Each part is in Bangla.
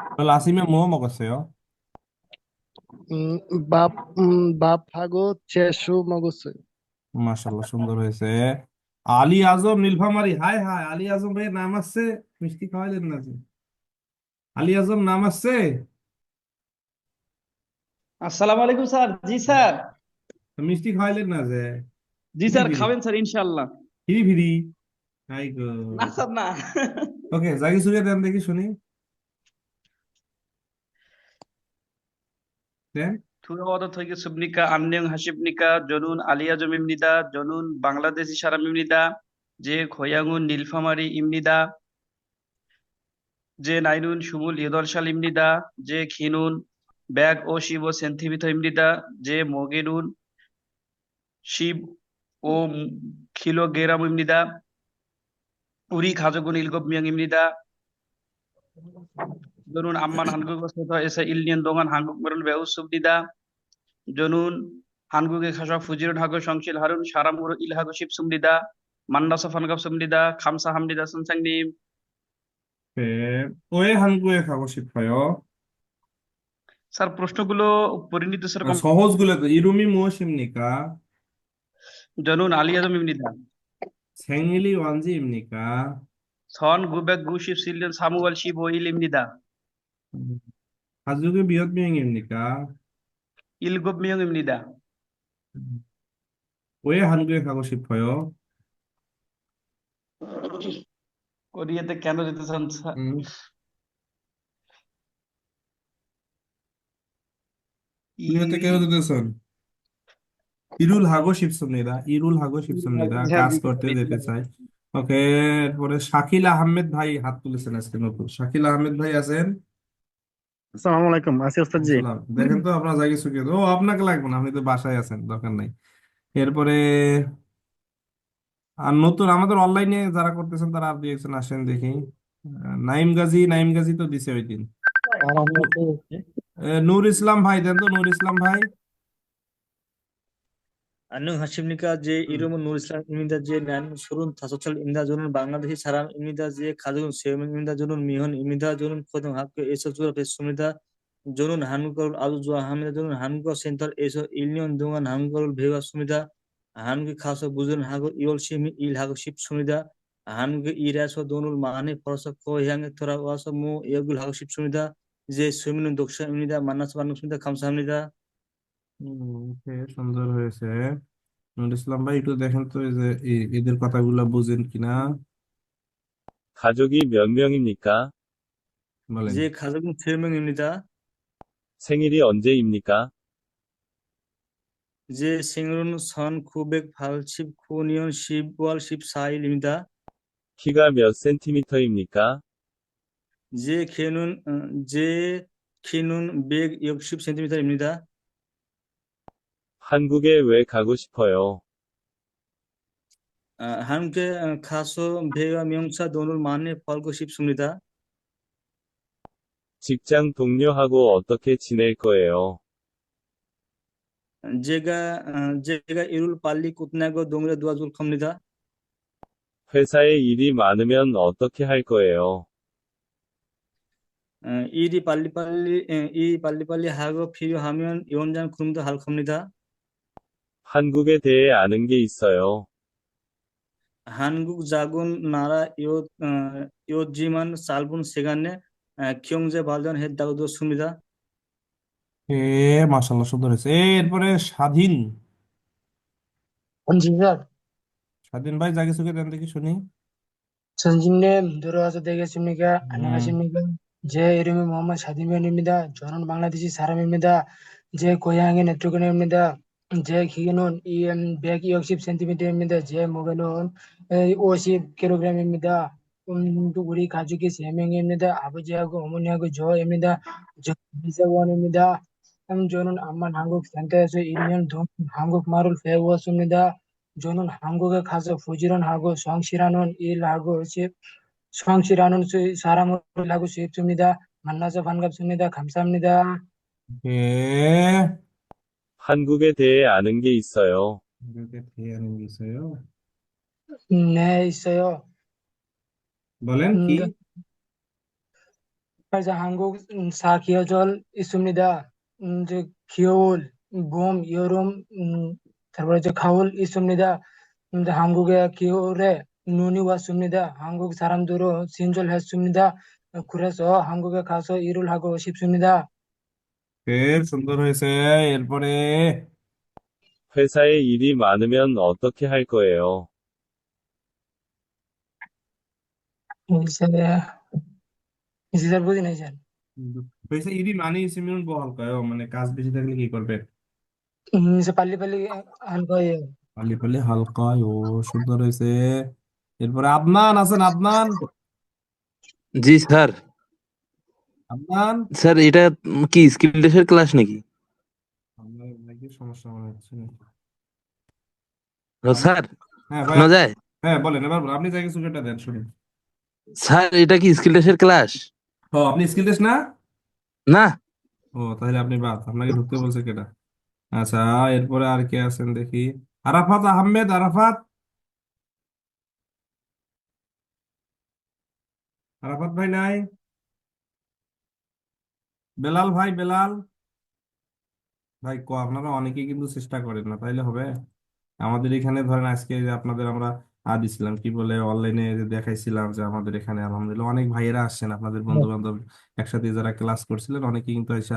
그럼 아침에 뭐 먹었어요? 음, 밥, 음, 밥하고 채소 먹었어요. মাশাআল্লাহ সুন্দর হয়েছে আলী আজম নীলফামারী হাই হাই আলী আজম ভাইয়ের নাম আছে মিষ্টি খাওয়াইলেন না যে আলী আজম নাম আছে আসসালামু আলাইকুম স্যার জি স্যার মিষ্টি খাওয়াইলেন না যে জি ফিরি স্যার ফিরি খাবেন স্যার ইনশাআল্লাহ ফিরি ফিরি হাই গো না স্যার না ওকে জাগি সুগে দেন দেখি শুনি Tura odat hoye subnika amniyong hashibnika jonun aliya jomimnida jonun Bangladeshi sharamimnida je khoyangun nilfamari imnida যে নাইনুন সুমুল ইদলশাল ইমনিদা যে খিনুন ব্যাগ ও শিব ও সেন্থিবিথ ইমনিদা যে মগেরুন শিব ও খিলো গেরাম ইমনিদা উরি খাজগুন ইলগব মিয়াং ইমনিদা 닐파마리입니다 제 나이는 28살입니다 제 키는 155 센티미터입니다 제 무게는 15kg입니다 우리 가족은 7명입니다 저는 암만 한국에서 1년 동안 한국말을 배웠습니다. 저는 한국에 가서 부지런하고 성실하는 사람으로 일하고 싶습니다. 만나서 반갑습니다. 감사합니다, 선생님. 네. 왜 한국에 가고 싶어요? স্যার প্রশ্নগুলো পরিণত স্যার 아, 서호스굴에도 이름이 무엇입니까? 저는 알리 가족의 몇 명입니까? 일곱 명입니다. 왜 한국에 가고 싶어요? কোরিয়াতে কেন যেতে চান স্যার? হুম। কেন যেতে চান? 일을 하고 ইরুল হাগো 하고 নিদা কাজ করতে যেতে চাই। ওকে পরে শাকিল আহমেদ ভাই হাত তুলেছেন আজকে নতুন। শাকিল আহমেদ ভাই আছেন? আসসালামু আলাইকুম আসি ওস্তাদ জি। আসসালাম। দেখেন তো আপনার ও আপনাকে লাগবে না আপনি তো বাসায় আছেন দরকার নাই। এরপরে আর নতুন আমাদের অনলাইনে যারা করতেছেন তারা আর দুই একজন আসেন দেখি। নাইম গাজী নাইম গাজী তো দিছে ওই দিন। নূর ইসলাম ভাই দেন তো নূর ইসলাম ভাই। 안녕 하십니까. 제 이름은 누리슬람입니다. 제 나이는 35살입니다. 저는 방글라데시 사람입니다. 제 가족은 세 명입니다. 저는 미혼입니다. 저는 고등학교에서 졸업했습니다. 저는 한국어를 아주 좋아합니다. 저는 한국어 센터에서 1년 동안 한국어를 배웠습니다. 한국에 가서 부전하고 열심히 일하고 싶습니다. 한국에 일해서 돈을 많이 벌어서 고향에 돌아와서 뭐 여기를 하고 싶습니다. 제 소민은 독자입니다. 만나서 반갑습니다. 감사합니다. হুম, ওকে, সুন্দর হয়েছে নূর ইসলাম ভাই একটু দেখেন তো এই যে এ- এদের কথাগুলো বুঝেন কিনা 가족이 몇 명입니까? বলেন 제 가족은 세 명입니다. 생일이 언제입니까? 제 생일은 1989년 10월 14일입니다. 키가 몇 센티미터입니까? 제 키는 어, 제 키는 160cm입니다. 한국에 왜 가고 싶어요? 아, 한국에 어, 가서 배와 명사 돈을 많이 벌고 싶습니다. 직장 동료하고 어떻게 지낼 거예요? 제가 어, 제가 일을 빨리 끝내고 동네 도와줄 겁니다. 회사에 일이 많으면 어떻게 할 거예요? 어, 일이 빨리빨리 에, 이 빨리빨리 하고 필요하면 연장 근무도 할 겁니다. 한국에 대해 아는 게 있어요. 한국 작은 나라였지만 짧은 시간에 어, 경제 발전했다고 들었습니다. এ মাশাল্লাহ সুন্দর হয়েছে এরপরে স্বাধীন জি স্যার স্বাধীন ভাই জায়গা সুখে দেন দেখি শুনি 선생님 들어와서 되겠습니까? 음, 안녕하십니까? 제 이름은 모하mmad 사디면입니다. 저는 방글라데시 사람입니다. 제 고향은 네트로건입니다. 제 키는 160cm입니다. 제 무게는 50kg입니다. 음, 우리 가족이 세 명입니다. 아버지하고 어머니하고 저입니다. 저 이세원입니다. 음, 저는 암만 한국 센터에서 1년 동안 한국말을 배웠습니다. 저는 한국에 가서 부지런하고 성실하는 일하고 싶, 성실하는 수- 사람을 하고 싶습니다. 만나서 반갑습니다. 감사합니다. 예, 한국에 대해 아는 게 있어요. 이렇게 대하는 게 있어요. 네, 있어요. বলেন 음, কি 그래서 한국 음, 사기어절 있습니다. 음, 이제 겨울, 봄, 여름, 음, তারপরে যে 가을 있습니다. 음, 이제 한국의 겨울에 눈이 왔습니다. 한국 사람들은 친절했습니다. 그래서 한국에 가서 일을 하고 싶습니다. বেশ সুন্দর হয়েছে এরপরে 회사에 일이 많으면 어떻게 할 거예요? 이제 이제 잘 বুঝি নাই স্যার হয়েছে ইডি মানে সিমিউন বহালকায় মানে কাজ বেশি থাকলে কি করবে 음, 이제 빨리빨리 할 거예요. পালি পালি হালকায় ও সুন্দর হয়েছে এরপরে আদনান আছেন আদনান জি স্যার আদনান স্যার এটা কি স্কিল টেস্টের ক্লাস নাকি? নাকি সমস্যা মনে হচ্ছে স্যার হ্যাঁ ভাই শোনা যায়? হ্যাঁ বলেন এবার। আপনি জায়গায় সুযোগটা দেন শুনি স্যার এটা কি স্কিল টেস্টের ক্লাস? ও আপনি স্কিল টেস্ট না? না। ও তাহলে আপনি বাদ আপনাকে ঢুকতে বলছে কেটা। আচ্ছা এরপরে আর কে আছেন দেখি। আরাফাত আহমেদ আরাফাত? আরাফাত ভাই নাই? বেলাল ভাই বেলাল। ভাই ক আপনারা অনেকেই কিন্তু চেষ্টা করেন না তাইলে হবে? আমাদের এখানে ধরেন আজকে যে আপনাদের আমরা আ দিছিলাম কি বলে অনলাইনে দেখাইছিলাম যে আমাদের এখানে আলহামদুলিল্লাহ অনেক ভাইয়েরা আসছেন আপনাদের বন্ধু বান্ধব একসাথে যারা ক্লাস করছিলেন অনেকে কিন্তু এসে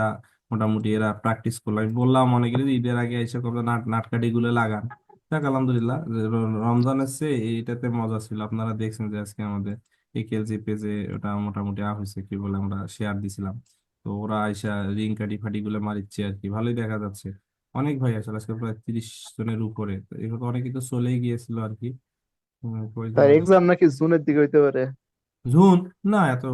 মোটামুটি এরা প্র্যাকটিস করল। আমি বললাম অনেকে যে ঈদের আগে এসে কত নাট নাটকাটি গুলো লাগান। যাক আলহামদুলিল্লাহ যে রমজান এসছে এইটাতে মজা ছিল। আপনারা দেখছেন যে আজকে আমাদের এই কেলজি পেজে ওটা মোটামুটি আ হয়েছে কি বলে আমরা শেয়ার দিছিলাম। তো ওরা আইসা রিং কাটি ফাটি গুলো মারিচ্ছে আর কি ভালোই দেখা যাচ্ছে। অনেক ভাই আসলে আজকে প্রায় তিরিশ জনের উপরে। তো এগুলো অনেকে তো চলেই গিয়েছিল আর কি যাবে? এক্সাম নাকি জুনের দিকে হইতে পারে। জুন? না এত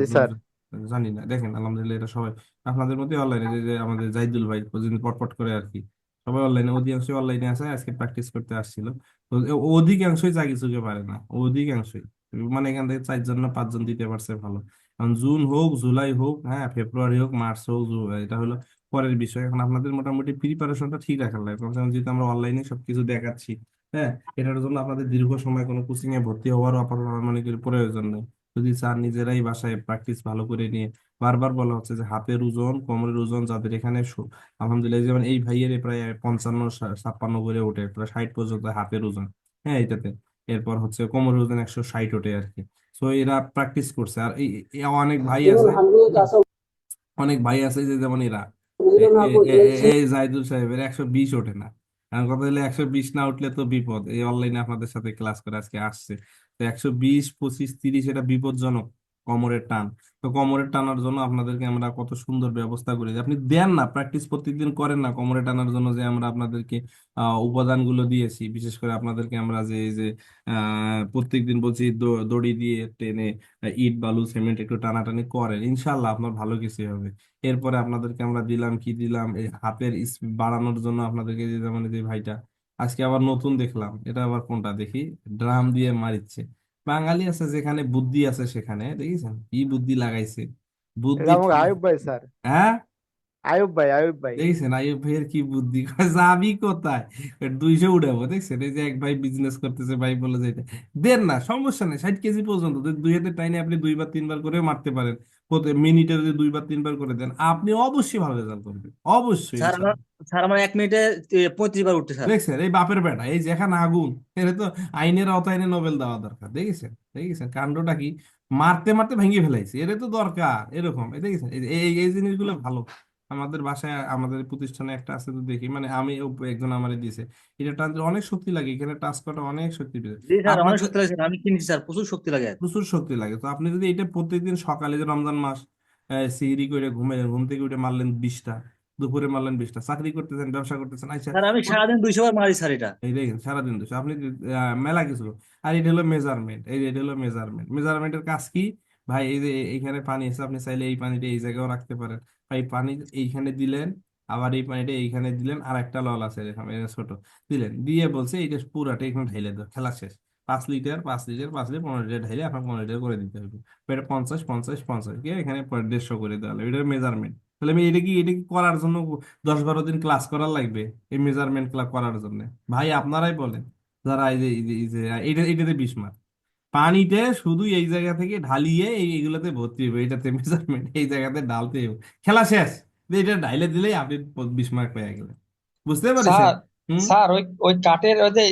জি স্যার। জানি না। দেখেন আলহামদুলিল্লাহ এটা সবাই আপনাদের মধ্যে অনলাইনে যে যে আমাদের জাইদুল ভাই প্রতিদিন পটপট করে আর কি সবাই অনলাইনে অধিকাংশই অনলাইনে আছে আজকে প্র্যাকটিস করতে আসছিল। তো অধিকাংশই চাকরি চুকে পারে না অধিকাংশই। মানে এখান থেকে চারজন না পাঁচজন দিতে পারছে ভালো। জুন হোক, জুলাই হোক হ্যাঁ ফেব্রুয়ারি হোক, মার্চ হোক এটা হলো পরের বিষয়। এখন আপনাদের মোটামুটি প্রিপারেশনটা ঠিক রাখার লাগে কারণ যেহেতু আমরা অনলাইনে সবকিছু দেখাচ্ছি হ্যাঁ এটার জন্য আপনাদের দীর্ঘ সময় কোনো কোচিং এ ভর্তি হওয়ারও আপাতত মনে করি প্রয়োজন নেই। যদি চান নিজেরাই বাসায় প্র্যাকটিস ভালো করে নিয়ে বারবার বলা হচ্ছে যে হাতের ওজন, কোমরের ওজন যাদের এখানে আলহামদুলিল্লাহ, যেমন এই ভাইয়ের প্রায় পঞ্চান্ন, ছাপ্পান্ন করে ওঠে, প্রায় ষাট পর্যন্ত হাতের ওজন হ্যাঁ এটাতে। এরপর হচ্ছে কোমরের ওজন একশো ষাট ওঠে আর কি। তো এরা প্র্যাকটিস করছে। আর এই অনেক ভাই আছে। অনেক ভাই আছে যে যেমন এরা। এই জাহিদুল সাহেবের একশো বিশ ওঠে না। কারণ কথা হলে একশো বিশ না উঠলে তো বিপদ। এই অনলাইনে আপনাদের সাথে ক্লাস করে আজকে আসছে। তো একশো বিশ পঁচিশ তিরিশ এটা বিপজ্জনক। কোমরের টান। তো কোমরের টানার জন্য আপনাদেরকে আমরা কত সুন্দর ব্যবস্থা করি আপনি দেন না প্র্যাকটিস প্রত্যেকদিন করেন না, কোমরে টানার জন্য যে আমরা আপনাদেরকে উপাদানগুলো দিয়েছি। বিশেষ করে আপনাদেরকে আমরা যে যে প্রত্যেকদিন বলছি দড়ি দিয়ে টেনে ইট, বালু, সিমেন্ট একটু টানাটানি করেন। ইনশাল্লাহ আপনার ভালো কিছু হবে। এরপরে আপনাদেরকে আমরা দিলাম কি দিলাম, এই হাতের স্পিড বাড়ানোর জন্য আপনাদেরকে যে মানে যে ভাইটা, আজকে আবার নতুন দেখলাম। এটা আবার কোনটা দেখি? ড্রাম দিয়ে মারিচ্ছে। বাঙালি আছে যেখানে বুদ্ধি আছে সেখানে দেখেছেন? কি বুদ্ধি লাগাইছে? বুদ্ধি এটা আয়ুব ভাই স্যার। হ্যাঁ? আয়ুব ভাই আয়ুব ভাই। দেখছেন? আয়ুব ভাইয়ের কি বুদ্ধি? কয় যাবি কোথায়? দুইশো উঠাবো। দেখছেন? এই যে এক ভাই বিজনেস করতেছে ভাই বলে যে এটা। দেন না সমস্যা নেই ষাট কেজি পর্যন্ত। দুই হাতে টাইনে আপনি দুইবার তিনবার করে মারতে পারেন। মিনিটে যদি দুইবার তিনবার করে দেন আপনি অবশ্যই ভালো রেজাল্ট করবেন। অবশ্যই স্যার আমার স্যার আমার এক মিনিটে পঁয়ত্রিশ বার উঠছে স্যার। দেখছেন এই বাপের বেটা এই যেখানে আগুন এটা তো আইনের আওতায় নোবেল দেওয়া দরকার দেখেছেন? দেখেছেন? কাণ্ডটা কি? মারতে মারতে ভেঙে ফেলাইছে এটা তো দরকার এরকম দেখেছেন? এই এই জিনিসগুলো ভালো। আমাদের বাসায় আমাদের প্রতিষ্ঠানে একটা আছে তো দেখি। মানে আমি একজন আমারে দিয়েছে। এটা টানতে অনেক শক্তি লাগে। এখানে টাচ করাটা অনেক শক্তি জি স্যার অনেক শক্তি লাগে আমি কিনছি স্যার প্রচুর শক্তি লাগে। প্রচুর শক্তি লাগে। তো আপনি যদি এটা প্রত্যেকদিন সকালে যে রমজান মাস সিহরি করে ঘুমে ঘুম থেকে উঠে মারলেন বিশটা দুপুরে মারলেন বিশটা চাকরি করতেছেন ব্যবসা করতেছেন আচ্ছা স্যার আমি সারাদিন দুইশো বার মারি স্যার এটা। এই দেখেন সারাদিন তো আপনি মেলা কিছু। আর এটা হলো মেজারমেন্ট এই যে এটা হলো মেজারমেন্ট মেজারমেন্টের কাজ কি? ভাই এই যে এইখানে পানি আছে আপনি চাইলে এই পানিটা এই জায়গায়ও রাখতে পারেন। ভাই পানি এইখানে দিলেন, আবার এই পানিটা এইখানে দিলেন আর একটা লল আছে এরকম এই ছোট। দিলেন, দিয়ে বলছে এইটা পুরাটা এখানে ঢেলে দাও, খেলা শেষ। পাঁচ লিটার পাঁচ লিটার পাঁচ লিটার, পনেরো লিটার ঢাইলে আপনার পনেরো লিটার করে দিতে হবে। এটা পঞ্চাশ পঞ্চাশ পঞ্চাশ, কি? এখানে দেড়শো করে দেওয়া হবে এটার মেজারমেন্ট তাহলে আমি এটা কি এটা কি করার জন্য দশ বারো দিন ক্লাস করার লাগবে, এই মেজারমেন্ট ক্লাস করার জন্য? ভাই, আপনারাই বলেন। যারা এই যে, এই এই যে এটা এটাতে বিশ মার্ক পানিতে শুধু এই জায়গা থেকে ঢালিয়ে এই এগুলোতে ভর্তি হবে এটাতে মেজারমেন্ট এই জায়গাতে ঢালতে হবে খেলা শেষ। এটা ঢাইলে দিলেই আপনি বিশ মার্ক পেয়ে গেলেন। বুঝতে পারছেন? স্যার ওই ওই কাঠের ওই যে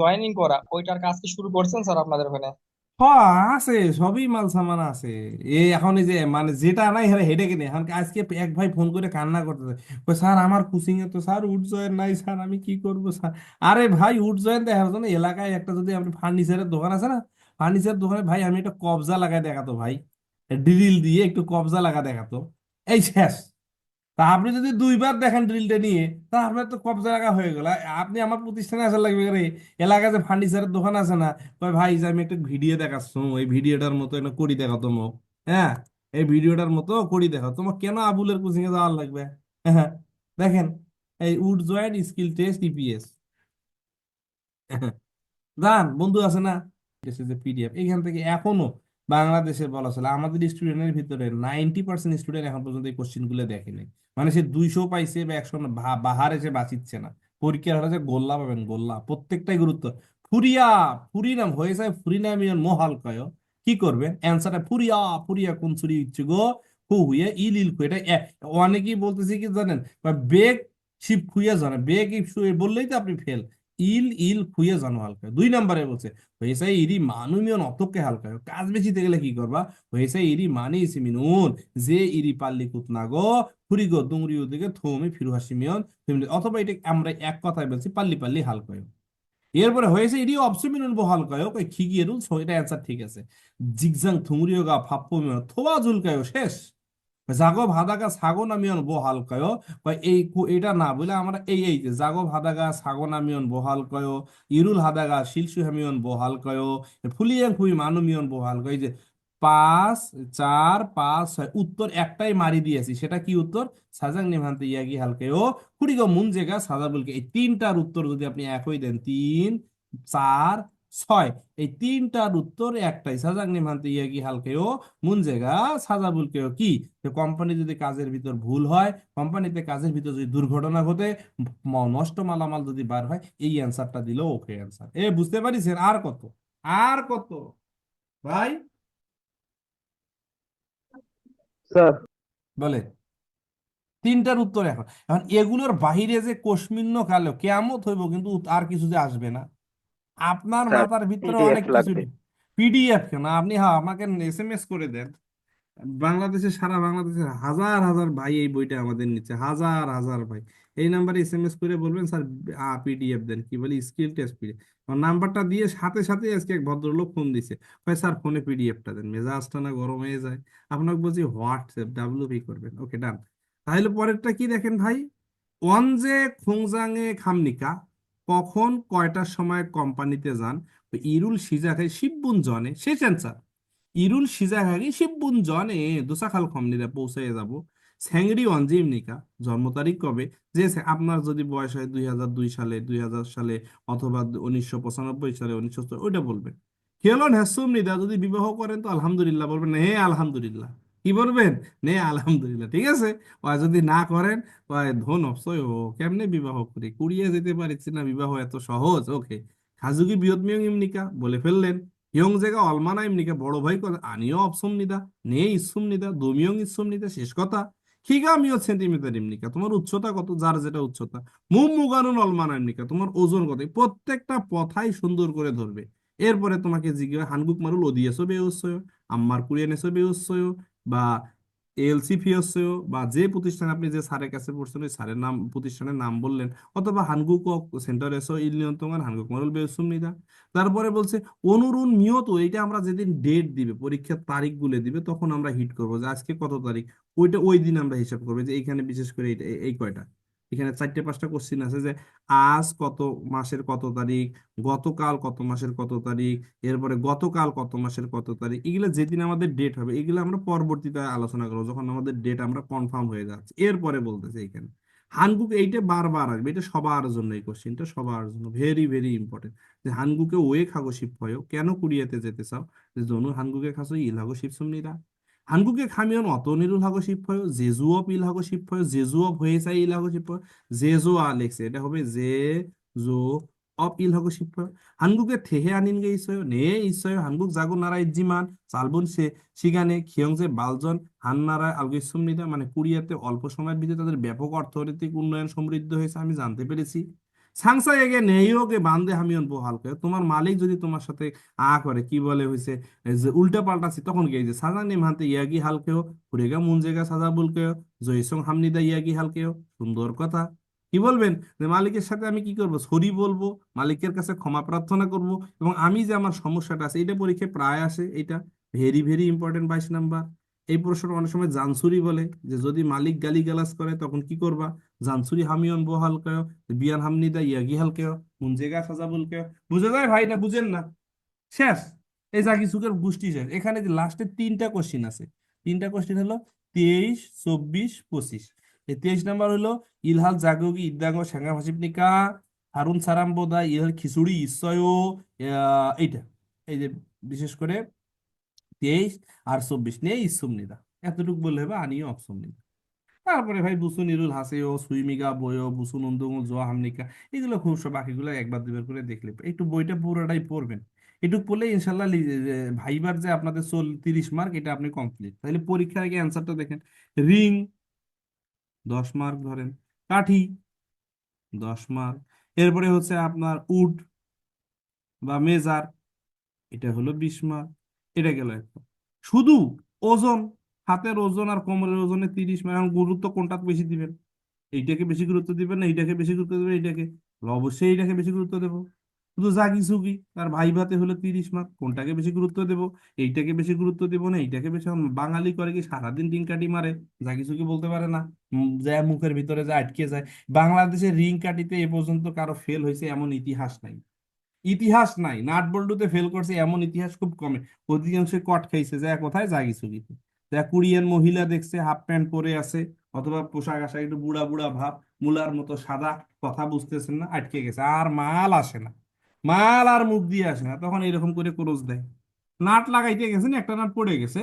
জয়েনিং করা ওইটার কাজ কি শুরু করছেন স্যার আপনাদের ওখানে? হ্যাঁ আছে সবই মাল সামান আছে। এই এখন এই যে মানে যেটা নাই হেডে কিনে। এখন আজকে এক ভাই ফোন করে কান্না করতেছে। স্যার আমার কোচিং এ তো স্যার উড জয়েন নাই স্যার আমি কি করব স্যার? আরে ভাই উড জয়েন দেখার জন্য এলাকায় একটা যদি আপনি ফার্নিচারের দোকান আছে না ফার্নিচার দোকানে, ভাই, আমি একটা কবজা লাগাই দেখাতো, ভাই। ড্রিল দিয়ে একটু কবজা লাগা দেখাতো। এই শেষ তা আপনি যদি দুইবার দেখেন ড্রিলটা নিয়ে তা আপনার তো কবজা লাগা হয়ে গেল। আপনি আমার প্রতিষ্ঠানে আসা লাগবে রে। এলাকায় যে ফার্নিচারের দোকান আছে না ভাই, যে আমি একটা ভিডিও দেখাচ্ছ, এই ভিডিওটার মতো একটা করি দেখো তোমা হ্যাঁ এই ভিডিওটার মতো করি দেখো তোমার কেন আবুলের কোচিং এ যাওয়ার লাগবে? হ্যাঁ দেখেন, এই wood joint skill test, EPS. যান বন্ধু আছে না? এখান থেকে এখনও বাংলাদেশের বলা চলে। আমাদের স্টুডেন্টের ভিতরে নাইনটি পার্সেন্ট স্টুডেন্ট এখন পর্যন্ত এই দেখেনি মানে সে দুইশো পাইছে বা একশো বাঁচিচ্ছে না। হলে গোল্লা পাবেন, গোল্লা। প্রত্যেকটাই গুরুত্ব। ফুরিয়া ফুরি নাম হয়ে যায় ফুরি নাম মহাল কয়। কি করবেন? অ্যান্সারটা ফুরিয়া ফুরিয়া কোন ছুরি ইচ্ছে গো? হু হুয়ে ইল ইল এটা অনেকেই বলতেছে কি জানেন? বা বেগ শিব খুইয়া জানে। বেগ বললেই তো আপনি ফেল ইল ইল খুইয়া জানো হালকা দুই নাম্বারে বলছে, হয়েছে ইরি মানুমিয়ন অতকে হালকা কাজ বেশিতে গেলে কি করবা? হয়েছে ইরি মানে ইসিমিনুন যে ইরি পাল্লি কুতনা গো, ফুরি গো দুংরি উদিকে থৌমি ফিরু হাসিমিয়ন থুমি- অথবা এটা আমরা এক কথায় বলছি, পাল্লি পাল্লি হালকায়। এরপরে হয়েছে এটি অবসমিনুন বহাল কয় কই খিগিয়ে রুল এটা অ্যান্সার ঠিক আছে। জিগজাং থুমরিও গা ফাপ্পু মিয়ন থোয়া জুলকায় শেষ। জাগো ভাদাগা সাগো নামিয়ন বহাল কয় এই এটা না বলে আমরা এই এই যে জাগো ভাদাগা সাগো নামিয়ন বহাল কয় ইরুল হাদাগা শিলসু হামিয়ন বহাল কয় ফুলিয়াং ফুই মানুমিয়ন বহাল কয় যে পাঁচ, চার, পাঁচ, ছয়, উত্তর একটাই মারি দিয়েছি, সেটা কি উত্তর? সাজাং নিভান্তে ইয়াগি হালকে ও কুড়িগো মুন জেগা সাজা বলকে, এই তিনটার উত্তর যদি আপনি একই দেন, তিন, চার ছয়। এই তিনটার উত্তর একটাই। সাজাং নিভান্তে ইয়াগি হালকে ও মুন জায়গা সাজা বলকে ও কি? কোম্পানি যদি কাজের ভিতর ভুল হয় কোম্পানিতে কাজের ভিতর যদি দুর্ঘটনা ঘটে নষ্ট মালামাল যদি বার হয় এই অ্যান্সারটা দিল ওকে অ্যান্সার এ বুঝতে পারিছেন? আর কত? আর কত? ভাই? স্যার। বলে তিনটার উত্তর এখন। এখন এগুলোর বাহিরে যে কোশমিন্ন কালো কেয়ামত হইব কিন্তু আর কিছু যে আসবে না। আপনার মাথার ভিতরে অনেক কিছু পিডিএফ কেন? আপনি হ্যাঁ আমাকে এস এম এস করে দেন। বাংলাদেশের সারা বাংলাদেশের হাজার হাজার ভাই এই বইটা আমাদের নিচ্ছে। হাজার হাজার ভাই। এই নাম্বারে এস এম এস করে বলবেন স্যার পিডিএফ দেন। কি বলি? Skill test PDF. নাম্বারটা দিয়ে সাথে সাথে আজকে এক ভদ্রলোক ফোন দিছে। ভাই স্যার ফোনে পিডিএফটা দেন। মেজাজটা না গরম হয়ে যায়। আপনাকে বলছি হোয়াটসঅ্যাপ ডাব্লিউপি করবেন। ওকে ডান। তাহলে পরেরটা কি দেখেন ভাই? ওয়ানজে খোংজাংয়ে খামনিকা। কখন কয়টার সময় কোম্পানিতে যান? ইরুল সিজাখাই শিববুন জনে শেষ অ্যান্সার ইরুল সিজাখাগি শিববুন জনে, দোসাখাল খমনিরা পৌঁছে যাব। স্যাংরি অঞ্জিমনিকা, জন্ম তারিখ কবে? যে আপনার যদি বয়স হয় দুই হাজার দুই সালে, দুই হাজার সালে, অথবা উনিশশো পঁচানব্বই সালে, উনিশশো ওইটা বলবেন। খেলন হ্যাসুম নিদা যদি বিবাহ করেন তো আলহামদুলিল্লাহ বলবেন হে আলহামদুলিল্লাহ। কি বলবেন? নে, আলহামদুলিল্লাহ। ঠিক আছে? আর যদি না করেন ধন অপসয় ও কেমনে বিবাহ করি? কুড়িয়ে যেতে পারছি না, বিবাহ এত সহজ? ওকে। খাজুকি বিয়ত, মিয়ং, ইমনিকা, বলে ফেললেন। ইয়ং জায়গা অলমানা, ইমনিকা, বড় ভাই কথা, আনিও অপসম নিদা, নে ইসুম নিদা দমিয়ং ইসুম নিদা, শেষ কথা। খিগা মিও সেন্টিমিটার, ইমনিকা, তোমার উচ্চতা কত? যার যেটা উচ্চতা। মুম, মুগানুন, অলমানা, ইমনিকা, তোমার ওজন কত? প্রত্যেকটা কথাই সুন্দর করে ধরবে। এরপরে তোমাকে জিজ্ঞাসা, হানগুক মারুল ওদিয়েছো বেউসয় আম্মার কুড়িয়ে কুরিয়ানেছো বেউসয় বা এলসি ফিওসেও বা যে প্রতিষ্ঠানে আপনি যে স্যারের কাছে পড়ছেন, ওই স্যারের নাম, প্রতিষ্ঠানের নাম বললেন, অথবা হানগুক সেন্টার এসো ইলিয়ন্তঙ্গান হানগুক মরল বেউসুম নিদা। তারপরে বলছে, অনুরুণ মিয়ত এটা আমরা যেদিন ডেট দিবে, পরীক্ষার তারিখ গুলে দিবে, তখন আমরা হিট করব যে আজকে কত তারিখ? ওইটা ওই দিন আমরা হিসাব করব যে এইখানে বিশেষ করে এইটা এই কয়টা? এখানে চারটে পাঁচটা কোশ্চিন আছে যে, আজ কত মাসের কত তারিখ, গতকাল কত মাসের কত তারিখ, এরপরে গতকাল কত মাসের কত তারিখ, এগুলো যেদিন আমাদের ডেট হবে, এগুলো আমরা পরবর্তীতে আলোচনা করব যখন আমাদের ডেট আমরা কনফার্ম হয়ে যাচ্ছে। এরপরে বলতেছে এখানে হানগুক এইটা বারবার আসবে, এটা সবার জন্য এই কোশ্চিনটা সবার জন্য ভেরি ভেরি ইম্পর্টেন্ট যে হানগুকে ওয়ে খাগো শিপ হয় কেন কুরিয়াতে যেতে চাও? যে, জনু হানগুকে খাসো ইলহাগো শিপ সুমনিরা 한국에 가면 어떤 일을 하고 싶어요? 제조업 일 하고 싶어요? 제조업 회사에 일하고 싶어요? 제조업 렉스 এটা হবে জে জো ob 일하고 싶어요. 한국에 대해하는 게 있어요. 네, 있어요. 한국 자국 나라 있지만 짧은 시, 시간에 기영제 발전 한 나라에 알고 있습니다. মানে কোরিয়াতে অল্প সময়ের ভিতরে তাদের ব্যাপক অর্থনৈতিক উন্নয়ন সমৃদ্ধ হয়েছে আমি জানতে পেরেছি সাংসাই নেইওকে বান্ধে হামিয়ন পোহালকে তোমার মালিক যদি তোমার সাথে আ করে, কি বলে হইছে যে উল্টা পাল্টাছি তখন গিয়ে যে সাজা নিমহান্তে ইয়াগি হালকেও পুরেগা মুন জায়গা সাজা বুলকেও জয়সং হামনি হামনিদা ইয়াগি হালকেও সুন্দর কথা। কি বলবেন? যে মালিকের সাথে আমি কি করব? সরি বলব, মালিকের কাছে ক্ষমা প্রার্থনা করব এবং আমি যে আমার সমস্যাটা আছে এটা পরীক্ষায় প্রায় আসে এটা ভেরি ভেরি ইম্পর্টেন্ট বাইশ নাম্বার। এই প্রশ্নটা অনেক সময় জানসুরি বলে যে যদি মালিক গালিগালাজ করে তখন কি করবা? জানসুরি হামিয়ন বো হালকায় বিয়ান হামনিদা ইয়াগি হালকায় মুনজেগা সাজা বলকে। বুঝে যায় ভাই না বুঝেন না। শেষ। এই যা কিছুকের গোষ্ঠী শেষ। এখানে যে লাস্টে তিনটা কোশ্চিন আছে। তিনটা কোশ্চিন হলো তেইশ, চব্বিশ, পঁচিশ। এই তেইশ নাম্বার হলো, ইলহাল জাগগি ইদ্দাঙ্গ সাঙ্গা ভাসিপনিকা হারুন সারাম বোদা, ইলহাল খিচুড়ি ইসয় এইটা। এই যে বিশেষ করে তেইশ আর চব্বিশ। নিয়ে ইসুমনিদা এতটুকু বললে হবে, আনিও অপসুমনিদা তারপরে ভাই বুসু নিরুল হাসেও সুইমিকা বইও বুসু নন্দুমুল জোয়া হামনিকা, এগুলো খুব সব বাকিগুলো একবার দুবার করে দেখলে একটু বইটা পুরোটাই পড়বেন। এটুকু পড়লে ইনশাল্লাহ ভাইবার যে আপনাদের চল তিরিশ মার্ক, এটা আপনি কমপ্লিট তাহলে পরীক্ষার আগে অ্যান্সারটা দেখেন। রিং, দশ মার্ক ধরেন। কাঠি, দশ মার্ক। এরপরে হচ্ছে আপনার উড বা মেজার, এটা হলো বিশ মার্ক। এটা গেল একটা শুধু ওজন হাতের ওজন আর কোমরের ওজনে তিরিশ এখন গুরুত্ব কোনটা বেশি দিবেন? এইটাকে বেশি গুরুত্ব দিবেন না, এইটাকে বেশি গুরুত্ব দিবেন এইটাকে। অবশ্যই এইটাকে বেশি গুরুত্ব দেবো। শুধু জাগি সুগি তার ভাই ভাতে হলো তিরিশ মার্ক, কোনটাকে বেশি গুরুত্ব দেবো? এইটাকে বেশি গুরুত্ব দেবো না, এইটাকে বেশি বাঙালি করে কি সারাদিন টিংকাটি মারে? জাগি সুগি বলতে পারে না? যায় মুখের ভিতরে যায় আটকে যায়। বাংলাদেশের রিং কাটিতে এ পর্যন্ত কারও ফেল হয়েছে এমন ইতিহাস নাই। ইতিহাস নাই। নাট বল্টুতে ফেল করছে এমন ইতিহাস খুব কমে। অধিকাংশ কট খাইছে যায় কোথায় জাগি সুগিতে যা কোরিয়ান মহিলা দেখছে, হাফ প্যান্ট পরে আছে, অথবা পোশাক আশাক একটু বুড়া বুড়া ভাব, মুলার মতো সাদা, কথা বুঝতেছেন না, আটকে গেছে, আর মাল আসে না। মাল আর মুখ দিয়ে আসে না, তখন এরকম করে ক্রোজ দেয়। নাট লাগাইতে গেছেন একটা নাট পড়ে গেছে,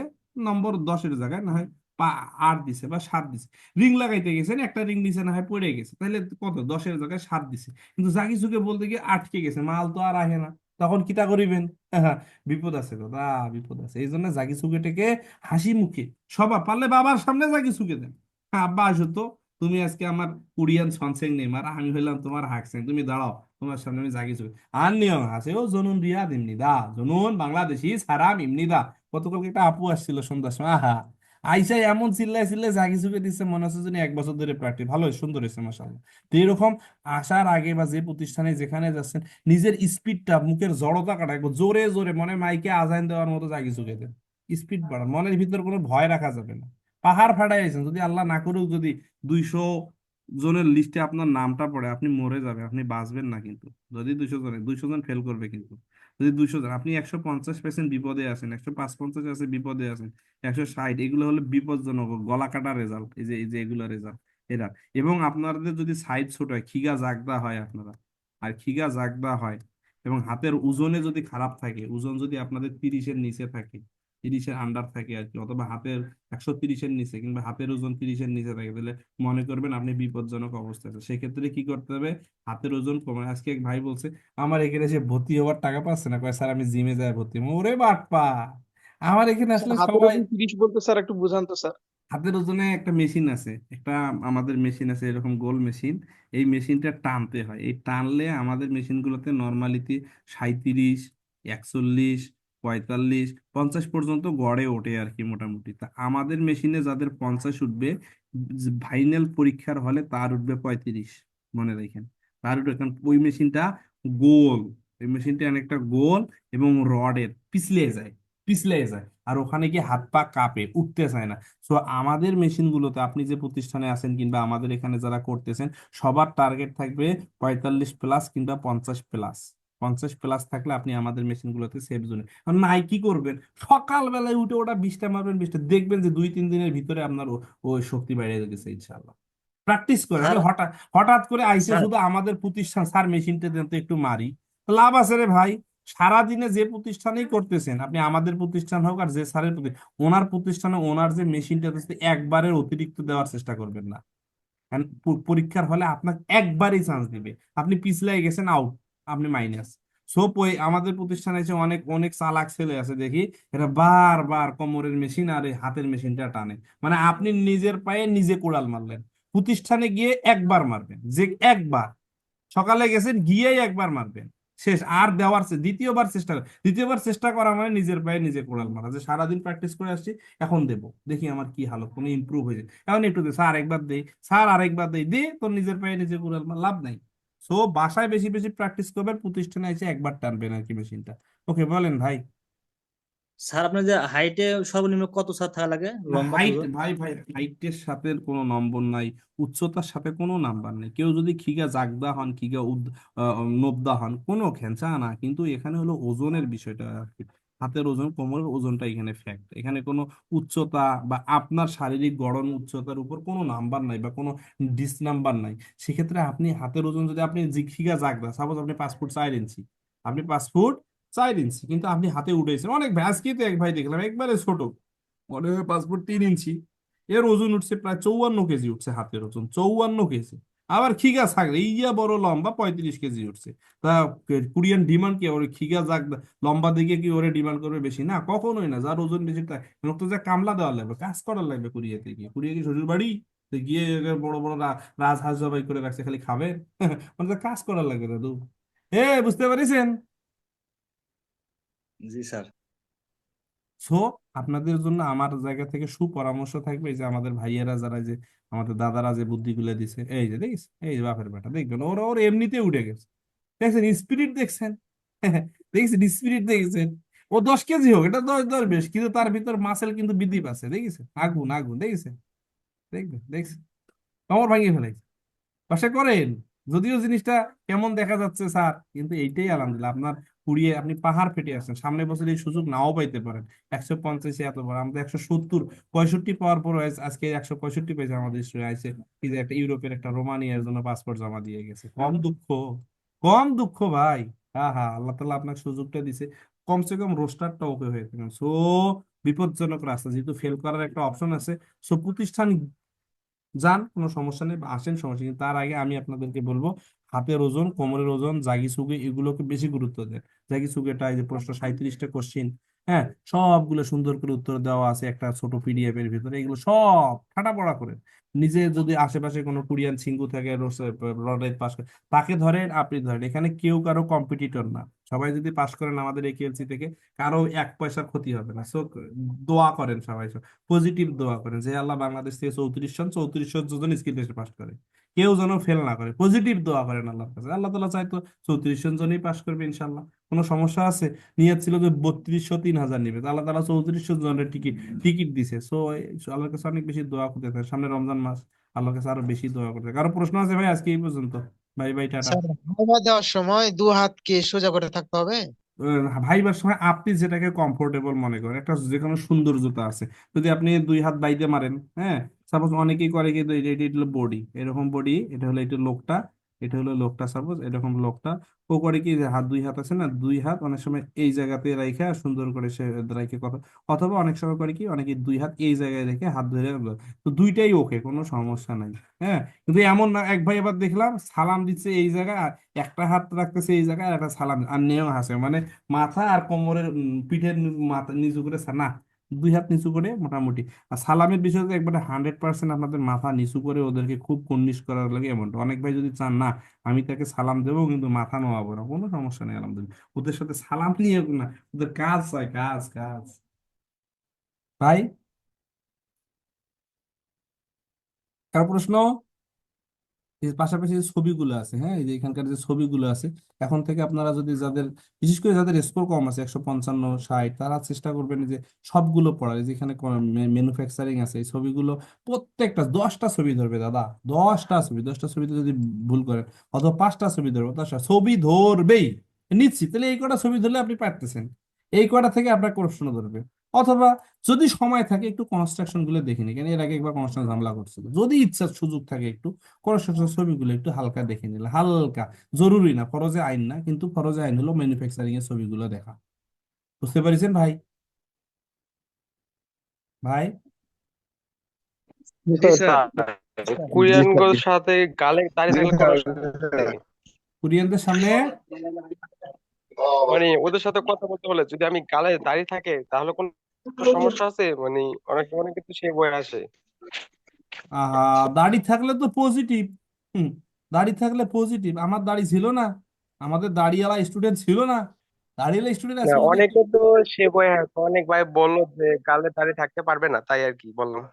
নম্বর দশের জায়গায়, না হয় পা আট দিছে বা সাত দিছে। রিং লাগাইতে গেছেন একটা রিং দিছে না হয় পড়ে গেছে তাহলে কত? দশের জায়গায় সাত দিছে। কিন্তু জাগি চুকে বলতে গিয়ে আটকে গেছে, মাল তো আর আহে না। তখন কিতা করিবেন? হ্যাঁ, বিপদ আছে দাদা বিপদ আছে। এই জন্য জাগি চুকেটাকে হাসি মুখে। সবা পারলে বাবার সামনে জাগি চুকে দেন। হ্যাঁ, আব্বা আসো তো। তুমি আজকে আমার কোরিয়ান সনসেং নেইমার আমি হইলাম তোমার হাকসেং। তুমি দাঁড়াও তোমার সামনে আমি জাগি চুকে আর নিয়ম আছে ও জনুন রিয়াদ ইমনি দা। জনুন বাংলাদেশি সারাম ইমনি দা। গতকালকে একটা আপু আসছিল সন্ধ্যার সময় আহা। আইসা এমন চিল্লায় চিল্লায় জাগি চুকে দিচ্ছে মনে হচ্ছে যেন এক বছর ধরে প্র্যাকটিস ভালো সুন্দর হয়েছে মাসাল্লাহ তো এরকম আসার আগে বা যে প্রতিষ্ঠানে যেখানে যাচ্ছেন, নিজের স্পিডটা, মুখের জড়তা কাটা জোরে জোরে মনে মাইকে আজান দেওয়ার মতো জাগি চুকে দেন। স্পিড বাড়ান, মনের ভিতর কোনো ভয় রাখা যাবে না। পাহাড় ফাটাইছেন যদি আল্লাহ না করুক, যদি দুইশো জনের লিস্টে আপনার নামটা পড়ে, আপনি মরে যাবে আপনি বাঁচবেন না কিন্তু। যদি দুইশো জনে দুইশো জন ফেল করবে কিন্তু। যদি দুইশো জন, আপনি একশো পঞ্চাশ পার্সেন্ট বিপদে আছেন, একশো পাঁচ পঞ্চাশ আছে বিপদে আছেন, একশো ষাট, এগুলো হলো বিপজ্জনক গলা কাটা রেজাল্ট এই যে এই যে এগুলো রেজাল্ট এরা। এবং আপনাদের যদি সাইজ ছোট হয়, খিগা জাগদা হয় আপনারা। আর খিগা জাগদা হয় এবং হাতের ওজনে যদি খারাপ থাকে, ওজন যদি আপনাদের তিরিশের নিচে থাকে তিরিশের আন্ডার থাকে আর কি অথবা হাতের একশো তিরিশের নিচে কিংবা হাতের ওজন তিরিশের নিচে থাকে। তাহলে মনে করবেন আপনি বিপজ্জনক অবস্থায় আছেন। সেক্ষেত্রে কি করতে হবে? হাতের ওজন কমে আজকে এক ভাই বলছে আমার এখানে এসে ভর্তি হওয়ার টাকা পাচ্ছে না? কয় স্যার আমি জিমে যাই ভর্তি হব।" ওরে বাপ্পা! আমার এখানে আসলে সবাই তিরিশ বলতে স্যার একটু বুঝান তো স্যার। হাতের ওজনে একটা মেশিন আছে একটা আমাদের মেশিন আছে এরকম গোল মেশিন এই মেশিনটা টানতে হয়। এই টানলে আমাদের মেশিনগুলোতে নর্মালিতে সাঁইত্রিশ একচল্লিশ পঁয়তাল্লিশ, পঞ্চাশ পর্যন্ত গড়ে ওঠে আর কি মোটামুটি। তা আমাদের মেশিনে যাদের পঞ্চাশ উঠবে ফাইনাল পরীক্ষার হলে তার উঠবে পঁয়ত্রিশ, মনে রাখেন। তার উঠবে, কারণ ওই মেশিনটা গোল, ওই মেশিনটা অনেকটা গোল এবং রডের পিছলে যায় পিছলে যায় আর ওখানে গিয়ে হাত পা কাঁপে, উঠতে চায় না। সো আমাদের মেশিনগুলোতে আপনি যে প্রতিষ্ঠানে আছেন কিংবা আমাদের এখানে যারা করতেছেন, সবার টার্গেট থাকবে পঁয়তাল্লিশ প্লাস কিংবা পঞ্চাশ প্লাস পঞ্চাশ প্লাস থাকলে আপনি আমাদের মেশিনগুলোতে সেফ জোনে আর নাই কি করবেন সকালবেলায় উঠে ওটা বিশটা মারবেন বিশটা দেখবেন যে দুই তিন দিনের ভিতরে আপনার ওই শক্তি বেড়ে গেছে ইনশাল্লাহ প্র্যাকটিস আমি হঠাৎ হঠাৎ করে আইসে শুধু আমাদের প্রতিষ্ঠান স্যার মেশিনটা দেন তো একটু মারি। লাভ আছে রে ভাই। সারাদিনে যে প্রতিষ্ঠানেই করতেছেন আপনি আমাদের প্রতিষ্ঠান হোক আর যে স্যারের প্রতি ওনার প্রতিষ্ঠানে ওনার যে মেশিনটা একবারের অতিরিক্ত দেওয়ার চেষ্টা করবেন না। পরীক্ষার হলে আপনাকে একবারই চান্স দিবে। আপনি পিছলাই গেছেন আউট আপনি মাইনাস সো আমাদের প্রতিষ্ঠানে এসে অনেক অনেক চালাক ছেলে আছে দেখি, এরা বারবার কোমরের মেশিন আর এই হাতের মেশিনটা টানে। মানে আপনি নিজের পায়ে নিজে কোড়াল মারলেন। প্রতিষ্ঠানে গিয়ে একবার মারবেন, যে একবার। সকালে গেছেন, গিয়েই একবার মারবেন। শেষ, আর দেওয়ার দ্বিতীয়বার চেষ্টা দ্বিতীয়বার চেষ্টা করা মানে নিজের পায়ে নিজে কোড়াল মারা। যে সারাদিন প্র্যাকটিস করে আসছি, এখন দেবো। দেখি আমার কি হালত, কোনো ইমপ্রুভ হয়েছে। এখন একটু দে, স্যার একবার দেই, স্যার আরেকবার দেই, দে, তোর নিজের পায়ে নিজে কোড়াল মার, লাভ নাই। সো বাসায় বেশি বেশি প্র্যাকটিস করবেন প্রতিষ্ঠানে এসে একবার টানবেন আর কি মেশিনটা ওকে বলেন ভাই। স্যার আপনার যে হাইটে সর্বনিম্ন কত স্যার থাকা লাগে? লম্বা হাইট? ভাই ভাই হাইটের সাথে কোনো নম্বর নাই উচ্চতার সাথে কোনো নাম্বার নেই। কেউ যদি খিগা জাগদা হন খিগা উদ নবদা হন কোনো খেঞ্চা না। কিন্তু এখানে হলো ওজনের বিষয়টা আর কি। হাতের ওজন, কোমরের ওজনটা এখানে ফ্যাক্ট এখানে কোনো উচ্চতা বা আপনার শারীরিক গড়ন উচ্চতার উপর কোনো নাম্বার নাই বা কোনো ডিস নাম্বার নাই। সেক্ষেত্রে আপনি হাতের ওজন যদি আপনি জি- খিগা জাগদা সাপোজ আপনি পাঁচ ফুট চার ইঞ্চি, আপনি পাঁচ ফুট চার ইঞ্চি, কিন্তু আপনি হাতে উঠেছেন, অনেক আজকে তো এক ভাই দেখলাম, একবারে ছোট, মনে হয় পাঁচ ফুট তিন ইঞ্চি, এর ওজন উঠছে প্রায় চৌয়ান্ন কেজি উঠছে হাতের ওজন, চৌয়ান্ন কেজি। আবার খিগা ছাগল ইয়া বড় লম্বা পঁয়ত্রিশ কেজি উঠছে। তা কোরিয়ান ডিমান্ড কি? ওরে খিগা যাক, লম্বা দিকে কি ওরে ডিমান্ড করবে বেশি? না, কখনোই না। যার ওজন বেশি, তার লোক তো যা কামলা দেওয়া লাগবে, কাজ করার লাগবে কোরিয়াতে গিয়ে। কোরিয়া কি শ্বশুর বাড়ি গিয়ে বড় বড় রাজহাঁস জবাই করে রাখছে, খালি খাবেন মানে কাজ করার লাগবে দাদু এ, বুঝতে পারিছেন? জি, স্যার। সো আপনাদের জন্য আমার জায়গা থেকে সুপরামর্শ থাকবে যে আমাদের ভাইয়েরা যারা যে, আমাদের দাদারা যে বুদ্ধিগুলো দিছে, এই যে দেখিস, এই যে বাপের বেটা, দেখবেন ওরা, ওর এমনিতে উঠে গেছে। দেখছেন স্পিরিট দেখছেন? দেখছেন স্পিরিট দেখছেন? ও দশ কেজি হোক, এটা দশ দশ বেশ, কিন্তু তার ভিতর মাসেল কিন্তু বৃদ্ধি পাচ্ছে দেখেছেন? আগুন আগুন, দেখেছেন? দেখবেন, দেখছেন? কামড় ভাঙিয়ে ফেলাইছে পাশে করেন, যদিও জিনিসটা কেমন দেখা যাচ্ছে, স্যার, কিন্তু এইটাই আলহামদুলিল্লাহ। আপনার পুড়িয়ে আপনি পাহাড় ফেটে আসছেন সামনের বছর এই সুযোগ নাও পাইতে পারেন। একশো পঞ্চাশে এত বড়, আমাদের একশো সত্তর, পঁয়ষট্টি পাওয়ার পর আজকে একশো পঁয়ষট্টি পেয়েছে আমাদের স্টুডেন্ট যে একটা ইউরোপের একটা রোমানিয়ার জন্য পাসপোর্ট জমা দিয়ে গেছে। কম দুঃখ কম দুঃখ ভাই হ্যাঁ হ্যাঁ আল্লাহ তালা আপনাকে সুযোগটা দিছে। কমসে কম রোস্টারটা ওকে হয়ে থাকেন সো বিপজ্জনক রাস্তা, যেহেতু ফেল করার একটা অপশন আছে সো প্রতিষ্ঠান যান, কোনো সমস্যা নেই আসেন সমস্যা নেই, তার আগে আমি আপনাদেরকে বলব হাতের ওজন, কোমরের ওজন, জাগি সুগে এগুলোকে বেশি গুরুত্ব দেন। জাগি সুগেটা এই যে প্রশ্ন সাঁইত্রিশটা কোশ্চিন হ্যাঁ? সবগুলো সুন্দর করে উত্তর দেওয়া আছে একটা ছোট পিডিএফ এর ভিতরে। এগুলো সব ঠাটা পড়া করে। নিজে যদি আশেপাশে কোনো কোরিয়ান সিঙ্গু থাকে পাস করে, তাকে ধরেন, আপনি ধরেন, এখানে কেউ কারও কম্পিটিটর না। সবাই যদি পাস করেন আমাদের এই কেএলসি থেকে, কারও এক পয়সার ক্ষতি হবে না। সো দোয়া করেন সবাই। পজিটিভ দোয়া করেন যে, আল্লাহ বাংলাদেশ থেকে চৌত্রিশ জন চৌত্রিশ জন স্কিল টেস্টে পাস করে। কেউ যেন ফেল না করে। পজিটিভ দোয়া করেন আল্লাহর কাছে। আল্লাহ তালা চাইতো চৌত্রিশ জন জনই পাস করবে ইনশাল্লাহ কোনো সমস্যা আছে? নিয়ত ছিল যে বত্রিশশো তিন হাজার নিবে। আল্লাহ তালা চৌত্রিশশো জনের টিকিট টিকিট দিছে। সো আল্লাহর কাছে অনেক বেশি দোয়া করতে থাকে সামনে রমজান মাস, আল্লাহর কাছে আরও বেশি দোয়া করতে কারও প্রশ্ন আছে ভাই আজকে এই পর্যন্ত? ভাই ভাই, টাটা। দেওয়ার সময় দু হাতকে সোজা করে থাকতে হবে? ভাইবার সময় আপনি যেটাকে কমফোর্টেবল মনে করেন, একটা যে কোনো সৌন্দর্যতা আছে। যদি আপনি দুই হাত বাইতে মারেন হ্যাঁ? সাপোজ অনেকেই করে কিন্তু এটা এটা বডি এরকম বডি এটা হলো এটা লোকটা। এটা হলো লোকটা সাপোজ এরকম লোকটা। ও করে কি যে হাত, দুই হাত আছে না, দুই হাত, অনেক সময় এই জায়গাতে রাইখা সুন্দর করে সে রাইখে কথা, অথবা অনেক সময় করে কি, অনেকে দুই হাত এই জায়গায় রেখে হাত ধরে তো দুইটাই ওকে কোনো সমস্যা নাই হ্যাঁ? কিন্তু এমন না, এক ভাই আবার দেখলাম সালাম দিচ্ছে এই জায়গায়, আর একটা হাত রাখতেছে এই জায়গায়, আর একটা সালাম আর নেও হাসে। মানে মাথা আর কোমরের পিঠের মাথা, নিচু করে না দুই হাত নিচু করে মোটামুটি। আর সালামের বিষয়তে একবারে হান্ড্রেড পার্সেন্ট আপনাদের মাথা নিচু করে ওদেরকে খুব কুর্নিশ করার লাগে এমনটা। অনেক ভাই যদি চান, না, আমি তাকে সালাম দেবো, কিন্তু মাথা নোয়াবো না। কোনো সমস্যা নেই, আলহামদুলিল্লাহ। ওদের সাথে সালাম নিয়ে না, ওদের কাজ হয়, কাজ কাজ। ভাই? কার প্রশ্ন? পাশাপাশি যে ছবিগুলো আছে হ্যাঁ এই যে এখানকার যে ছবিগুলো আছে, এখন থেকে আপনারা যদি যাদের, বিশেষ করে যাদের স্কোর কম আছে, একশো পঞ্চান্ন, ষাট, তারা চেষ্টা করবেন যে সবগুলো পড়ার। যেখানে ম্যানুফ্যাকচারিং আছে, এই ছবিগুলো প্রত্যেকটা, দশটা ছবি ধরবে দাদা, দশটা ছবি, দশটা ছবিতে যদি ভুল করেন, অথবা পাঁচটা ছবি ধরবে, দশটা ছবি ধরবেই, নিশ্চিত। তাহলে এই কটা ছবি ধরলে আপনি পারতেছেন। এই কটা থেকে আপনার প্রশ্ন ধরবে? অথবা যদি সময় থাকে একটু কনস্ট্রাকশনগুলো দেখে কেন? এর আগে একবার কনস্ট্রাকশন ঝামেলা করছিল। যদি ইচ্ছার সুযোগ থাকে একটু কনস্ট্রাকশন ছবিগুলো একটু হালকা দেখে নিলে। হালকা জরুরি না ফরজে আইন না কিন্তু ফরজে আইন হলো ম্যানুফ্যাকচারিং এর ছবিগুলো দেখা। বুঝতে পারছেন ভাই? ভাই? সাথে গালে কোরিয়ানদের সামনে? মানে ওদের সাথে কথা বলতে হলে যদি আমি গালে দাঁড়িয়ে থাকে তাহলে কোন সমস্যা আছে মানে অনেক সময় কিন্তু আসে। আহা দাড়ি থাকলে তো পজিটিভ হুম দাড়ি থাকলে পজিটিভ আমার দাড়ি ছিল না। আমাদের দাড়িওয়ালা স্টুডেন্ট ছিল না। দাড়িওয়ালা স্টুডেন্ট ওদের অনেকে তো সে অনেক ভাই বলল যে গালে দাড়ি থাকতে পারবে না। তাই আর কি বললাম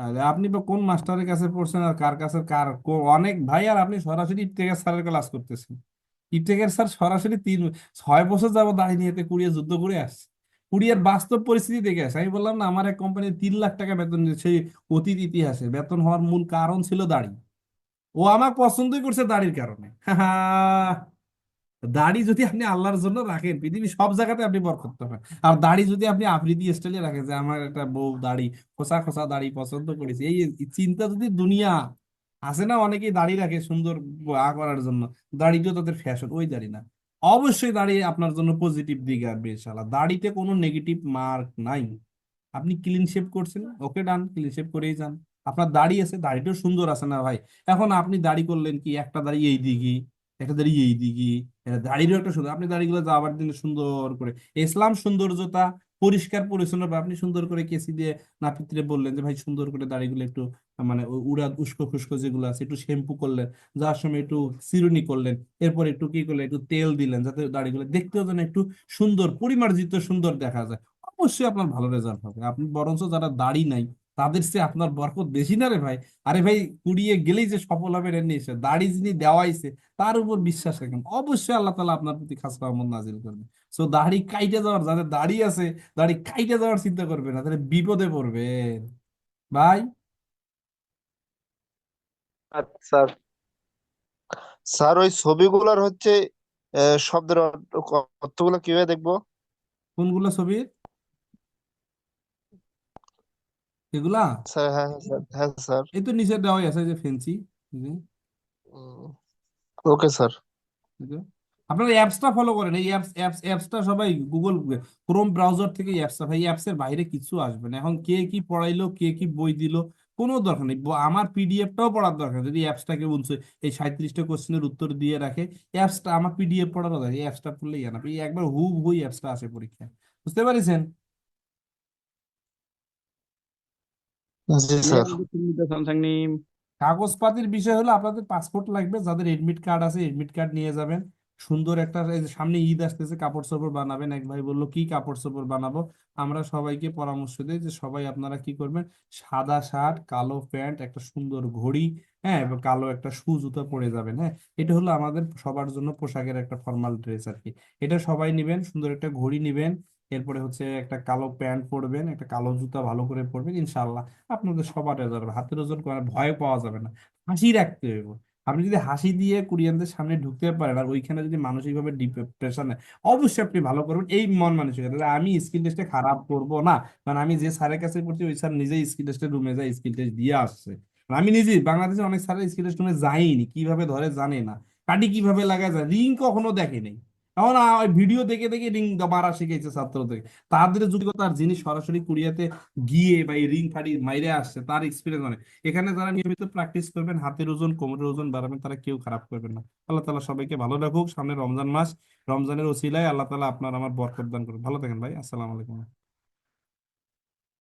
আরে আপনি বা কোন মাস্টারের কাছে পড়ছেন আর কার কাছে কার অনেক ভাই আর আপনি সরাসরি ইফতেখার স্যারের ক্লাস করতেছেন। ইফতেখার স্যার সরাসরি তিন ছয় বছর যাব দাড়ি নিয়ে কুড়িয়ে যুদ্ধ করে আসছে। কুড়িয়ার বাস্তব পরিস্থিতি দেখে আসছে আমি বললাম, না, আমার এক কোম্পানি তিন লাখ টাকা বেতন সেই অতীত ইতিহাসে। বেতন হওয়ার মূল কারণ ছিল দাড়ি। ও আমার পছন্দই করছে দাড়ির কারণে। দাড়ি যদি আপনি আল্লাহর জন্য রাখেন, পৃথিবীর সব জায়গাতে আপনি বরকত পাবেন। আর দাড়ি যদি আপনি আফ্রিদি স্টাইলে রাখেন, যে আমার একটা বউ দাড়ি, খোসা খোসা দাড়ি পছন্দ করেছি, এই চিন্তা যদি দুনিয়া আছে না, অনেকেই দাড়ি রাখে সুন্দর আ করার জন্য। দাড়িটাও তাদের ফ্যাশন ওই দাড়ি না। অবশ্যই দাঁড়িয়ে আপনার জন্য পজিটিভ দিক আসবে ইনশাল্লাহ দাড়িতে কোনো নেগেটিভ মার্ক নাই। আপনি ক্লিন শেপ করছেন ওকে ডান ক্লিন শেপ করেই যান। আপনার দাড়ি আছে, দাড়িটাও সুন্দর আছে না ভাই? এখন আপনি দাড়ি করলেন কি, একটা দাড়ি এই দিকে, একটা দাড়ি এই দিকে দাড়িরও একটা সুন্দর, আপনি দাড়িগুলো যাওয়ার দিলে সুন্দর করে। ইসলাম সৌন্দর্যতা পরিষ্কার পরিচ্ছন্ন বা আপনি সুন্দর করে কেসি দিয়ে নাপিতরে বললেন যে, ভাই, সুন্দর করে দাড়িগুলো একটু মানে উড়া উস্কো খুস্কো যেগুলো আছে, একটু শ্যাম্পু করলেন, যাওয়ার সময় একটু চিরুনি করলেন, এরপর একটু কি করলেন, একটু তেল দিলেন যাতে দাড়িগুলো দেখতেও যেন একটু সুন্দর, পরিমার্জিত সুন্দর দেখা যায়। অবশ্যই আপনার ভালো রেজাল্ট হবে। আপনি বরঞ্চ যারা দাড়ি নাই তাদের চেয়ে আপনার বরকত বেশি না রে ভাই? আরে ভাই কুড়িয়ে গেলেই যে সফল হবে এর নিয়ে দাড়ি যিনি দেওয়াইছে তার উপর বিশ্বাস রাখেন। অবশ্যই আল্লাহ তালা আপনার প্রতি খাস রহমত নাজিল করবে। সো দাড়ি কাইটে যাওয়ার যাদের দাড়ি আছে দাড়ি কাইটে যাওয়ার চিন্তা করবে না তাহলে বিপদে পড়বে। ভাই? আচ্ছা। স্যার ওই ছবিগুলোর হচ্ছে শব্দের অর্থগুলো কীভাবে দেখব? কোনগুলো ছবির? এগুলা? স্যার হ্যাঁ স্যার হ্যাঁ স্যার। এই তো নিচে দেওয়াই আছে যে ফেন্সি ওকে স্যার। আপনারা অ্যাপসটা ফলো করেন। এই অ্যাপস অ্যাপস অ্যাপসটা সবাই গুগল ক্রোম ব্রাউজার থেকে অ্যাপসটা ভাই অ্যাপসের বাইরে কিছু আসবে না। এখন কে কি পড়াইলো কে কি বই দিল কোনো দরকার নেই। আমার পিডিএফটাও পড়ার দরকার যদি অ্যাপসটাকে বলছে এই সাঁত্রিশটা কোশ্চেনের উত্তর দিয়ে রাখে অ্যাপসটা আমার পিডিএফ পড়ারও দরকার এই অ্যাপসটা পড়লেই জানা এই একবার হু হুই অ্যাপসটা আসে পরীক্ষায়। বুঝতে পারছেন? জি স্যার কাগজপাতির বিষয় হলো আপনাদের পাসপোর্ট লাগবে যাদের এডমিট কার্ড আছে এডমিট কার্ড নিয়ে যাবেন। সুন্দর একটা এই যে সামনে ঈদ আসতেছে কাপড় চোপড় বানাবেন। এক ভাই বলল কি কাপড় চোপড় বানাবো? আমরা সবাইকে পরামর্শ দিই যে সবাই আপনারা কি করবেন? সাদা শার্ট কালো প্যান্ট একটা সুন্দর ঘড়ি হ্যাঁ এবং কালো একটা শু জুতো পরে যাবেন হ্যাঁ। এটা হলো আমাদের সবার জন্য পোশাকের একটা ফর্মাল ড্রেস আর কি। এটা সবাই নিবেন সুন্দর একটা ঘড়ি নিবেন। এরপরে হচ্ছে একটা কালো প্যান্ট পরবেন, একটা কালো জুতা ভালো করে পরবেন, ইনশাআল্লাহ আপনাদের সবার রেজাল্ট হাতের ওজন করে ভয় পাওয়া যাবে না। হাসি রাখতে হবে আপনি যদি হাসি দিয়ে কোরিয়ানদের সামনে ঢুকতে পারেন আর ওইখানে যদি মানসিকভাবে ডিপ্রেশন অবশ্যই আপনি ভালো করবেন। এই মন মানসিকতা আমি স্কিল টেস্টে খারাপ করব না। কারণ আমি যে স্যারের কাছে পড়ছি, ওই স্যার নিজেই স্কিল টেস্টের রুমে যায় স্কিল টেস্ট দিয়ে আসছে। আমি নিজেই, বাংলাদেশে অনেক স্যারের স্কিল টেস্ট রুমে যাইনি, কীভাবে ধরে জানে না। কাটি কীভাবে লাগায় যায়, রিং কখনো দেখে নেই। এখন ভিডিও দেখে দেখে রিং মারা শিখেছে ছাত্রদের তাদের যোগ্যতা আর যিনি সরাসরি কোরিয়াতে গিয়ে বা এই রিং ফাড়ি মাইরে আসছে, তার এক্সপিরিয়েন্স অনেক। এখানে যারা নিয়মিত প্র্যাকটিস করবেন, হাতের ওজন, কোমরের ওজন বাড়াবেন, তারা কেউ খারাপ করবেন না। আল্লাহ তালা সবাইকে ভালো রাখুক। সামনে রমজান মাস, রমজানের ওসিলায় আল্লাহ তালা আপনার আমার বরকত দান করুন ভালো থাকেন ভাই। আসসালাম আলাইকুম।